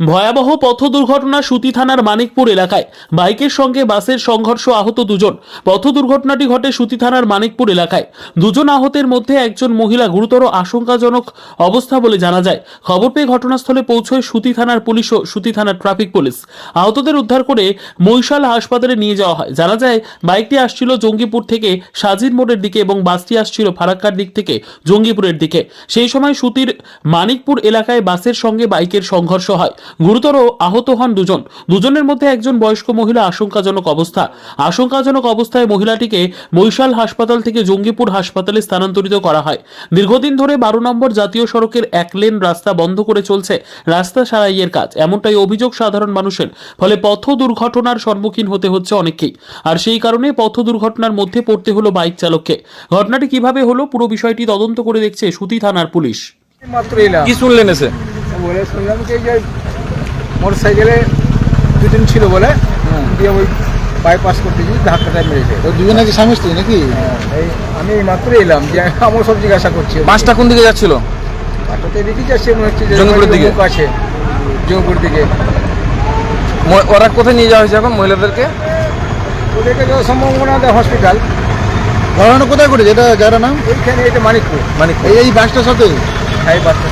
ভয়াবহ পথ দুর্ঘটনা সুতি থানার মানিকপুর এলাকায়। বাইকের সঙ্গে বাসের সংঘর্ষ আহত দুজন। পথ দুর্ঘটনাটি ঘটে সুতি থানার মানিকপুর এলাকায়। দুজন আহতের মধ্যে একজন মহিলা গুরুতর আশঙ্কাজনক অবস্থা বলে জানা যায়। খবর পেয়ে ঘটনাস্থলে পৌঁছয় সুতি থানার পুলিশ ও সুতি থানার ট্রাফিক পুলিশ। আহতদের উদ্ধার করে মৈশাল হাসপাতালে নিয়ে যাওয়া হয়। জানা যায়, বাইকটি আসছিল জঙ্গিপুর থেকে সাজির মোড়ের দিকে এবং বাসটি আসছিল ফারাক্কার দিক থেকে জঙ্গিপুরের দিকে। সেই সময় সুতির মানিকপুর এলাকায় বাসের সঙ্গে বাইকের সংঘর্ষ হয়। গুরুতর আহত হন দুজন। দুজনের মধ্যে একজন বয়স্ক মহিলা আশঙ্কাজনক অবস্থা। আশঙ্কাজনক অবস্থায় মহিলাটিকে মৈশাল হাসপাতাল থেকে জঙ্গিপুর হাসপাতালে স্থানান্তরিত করা হয়। দীর্ঘদিন ধরে বারো নম্বর জাতীয় সড়কের এক লেন রাস্তা বন্ধ করে চলছে রাস্তা সারাইয়ের কাজ। এমনটাই অভিযোগ সাধারণ মানুষের। ফলে পথ দুর্ঘটনার সম্মুখীন হতে হচ্ছে অনেককেই। আর সেই কারণে পথ দুর্ঘটনার মধ্যে পড়তে হলো বাইক চালককে। ঘটনাটি কীভাবে হলো পুরো বিষয়টি তদন্ত করে দেখছে সুতি থানার পুলিশ। মাত্র কি শুনলেন এসে? বলে শুনলাম যে মোটর সাইকেলে দুজন ছিল বলে দিয়ে ওই বাইপাস করতে গিয়ে ধাক্কাটা মেরেছে তো দুজনে কি স্বামী স্ত্রী নাকি? হ্যাঁ, এই আমি এই মাত্র এলাম যে আমার সব জিজ্ঞাসা করছি। বাসটা কোন দিকে যাচ্ছিল? বাসটাতে এদিকে যাচ্ছে মনে হচ্ছে জঙ্গিপুরের দিকে? আছে। জঙ্গিপুর দিকে। ওরা কোথায় নিয়ে যাওয়া হয়েছে এখন মহিলাদেরকে? ওদেরকে যাওয়ার সম্ভাবনা হসপিটাল ঘটনা কোথায় ঘটেছে? এটা যারা নাম? এইখানে এটা মানিকপুর। মানে এই বাসটার সাথে? হ্যাঁ এই বাসটা